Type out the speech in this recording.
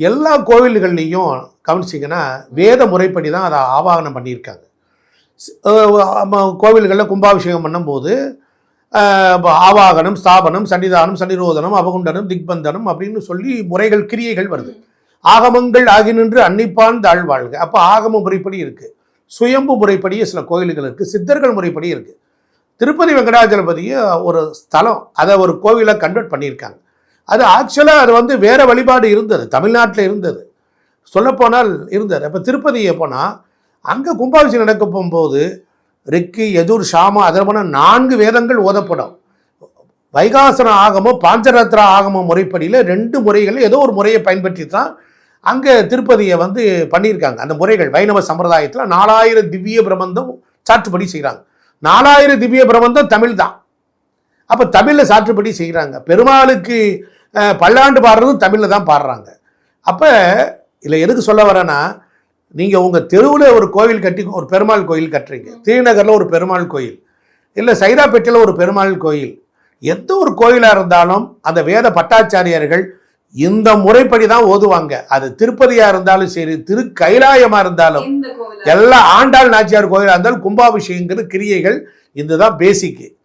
எல்லா கோவில்கள்லேயும் கவனிச்சிங்கன்னா வேத முறைப்படி தான் அதை ஆவாகனம் பண்ணியிருக்காங்க. கோவில்களில் கும்பாபிஷேகம் பண்ணும்போது ஆவாகனம் ஸ்தாபனம் சன்னிதானம் சன்னிரோதனம் அவகுண்டனம் திக்பந்தனம் அப்படின்னு சொல்லி முறைகள் கிரியைகள் வருது. ஆகமங்கள் ஆகி நின்று அன்னிப்பான் தாழ்வாழ்க அப்போ ஆகம முறைப்படி இருக்குது சுயம்பு முறைப்படியே சில கோயில்கள் இருக்குது சித்தர்கள் முறைப்படி இருக்குது திருப்பதி வெங்கடாஜலபதியை ஒரு ஸ்தலம் அதை ஒரு கோவிலை கன்வெர்ட் பண்ணியிருக்காங்க. அது ஆக்சுவலாக அது வந்து வேறு வழிபாடு இருந்தது. தமிழ்நாட்டில் இருந்தது. சொல்லப்போனால் இருந்தது. அப்போ திருப்பதியை போனால் அங்கே கும்பாபிஷேகம் நடக்க போகும்போது ரிக்கு எதுர் ஷாமா அதர்மன நான்கு வேதங்கள் ஓதப்படும். வைகாசன ஆகமோ பாஞ்சரத்ரா ஆகம முறைப்படியில் ரெண்டு முறைகளில் ஏதோ ஒரு முறையை பயன்படுத்தி தான் அங்கே திருப்பதியை வந்து பண்ணியிருக்காங்க. அந்த முறைகள் வைணவ சம்பிரதாயத்தில் நாலாயிரம் திவ்ய பிரபந்தம் சாற்றுப்படி செய்கிறாங்க நாலாயிரம் திவ்ய பிரபந்தம் தமிழ் தான். அப்போ தமிழில் சாற்றுப்படி செய்கிறாங்க பெருமாளுக்கு பல்லாண்டு பாடுறதும் தமிழில் தான் பாடுறாங்க. அப்போ இதில் எதுக்கு சொல்ல வரேன்னா நீங்கள் உங்கள் தெருவில் ஒரு கோவில் கட்டி ஒரு பெருமாள் கோயில் கட்டுறீங்க. திருநகரில் ஒரு பெருமாள் கோயில். இல்லை சைதாப்பேட்டையில் ஒரு பெருமாள் கோயில். எந்த ஒரு கோயிலாக இருந்தாலும் அந்த வேத பட்டாச்சாரியார்கள் இந்த முறைப்படி தான் ஓதுவாங்க. அது திருப்பதியாக இருந்தாலும் சரி திரு கைலாயமாக இருந்தாலும் எல்லா ஆண்டாள் நாச்சியார் கோயிலாக இருந்தாலும் கும்பாபிஷேகங்கிற கிரியைகள் இதுதான் பேசிக்கு